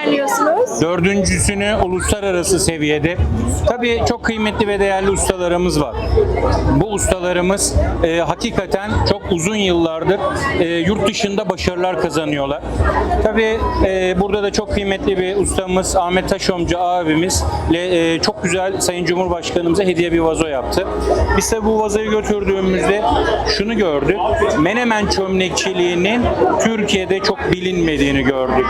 Cornelio Dördüncüsünü uluslararası seviyede. Tabii çok kıymetli ve değerli ustalarımız var. Bu ustalarımız e, hakikaten çok uzun yıllardır e, yurt dışında başarılar kazanıyorlar. Tabii e, burada da çok kıymetli bir ustamız Ahmet Taşomcu abimizle e, çok güzel Sayın Cumhurbaşkanımıza hediye bir vazo yaptı. Biz de bu vazoyu götürdüğümüzde şunu gördük. Menemen çömlekçiliğinin Türkiye'de çok bilinmediğini gördük.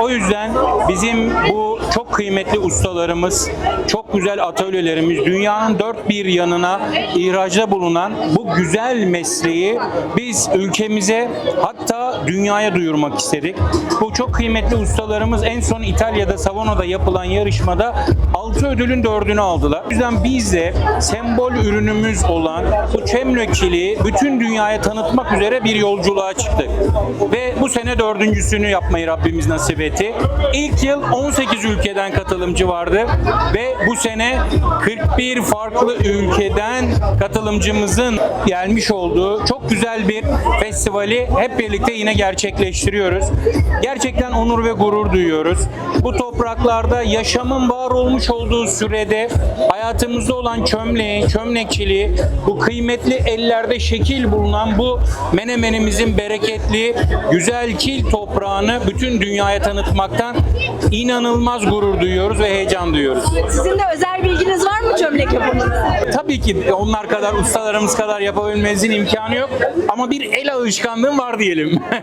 O yüzden bizim bu çok kıymetli ustalarımız, çok güzel atölyelerimiz, dünyanın dört bir yanına ihraçta bulunan bu güzel mesleği biz ülkemize hatta dünyaya duyurmak istedik. Bu çok kıymetli ustalarımız en son İtalya'da Savona'da yapılan yarışmada 6 ödülün 4'ünü aldılar. O yüzden biz de sembol ürünümüz olan bu çemlökçiliği bütün dünyaya tanıtmak üzere bir yolculuğa çıktık. Ve bu sene dördüncüsünü yapmayı Rabbimiz nasip etti. İlk yıl 18 ülkeden katılımcı vardı ve bu sene 41 farklı ülkeden katılımcımızın gelmiş olduğu çok güzel bir festivali hep birlikte yine gerçekleştiriyoruz. Gerçekten onur ve gurur duyuyoruz. Bu topraklarda yaşamın var olmuş olduğu sürede hayatımızda olan çömleğin, çömlekçiliği, bu kıymetli ellerde şekil bulunan bu menemenimizin bereketli, güzel kil toprağını bütün dünyaya tanıtmaktan inanılmaz gurur duyuyoruz ve heyecan duyuyoruz. Sizin de özel bilginiz var mı çömlek yapımında? Tabii ki onlar kadar, ustalarımız kadar yapabilmenizin imkanı yok ama bir el alışkanlığım var diyelim.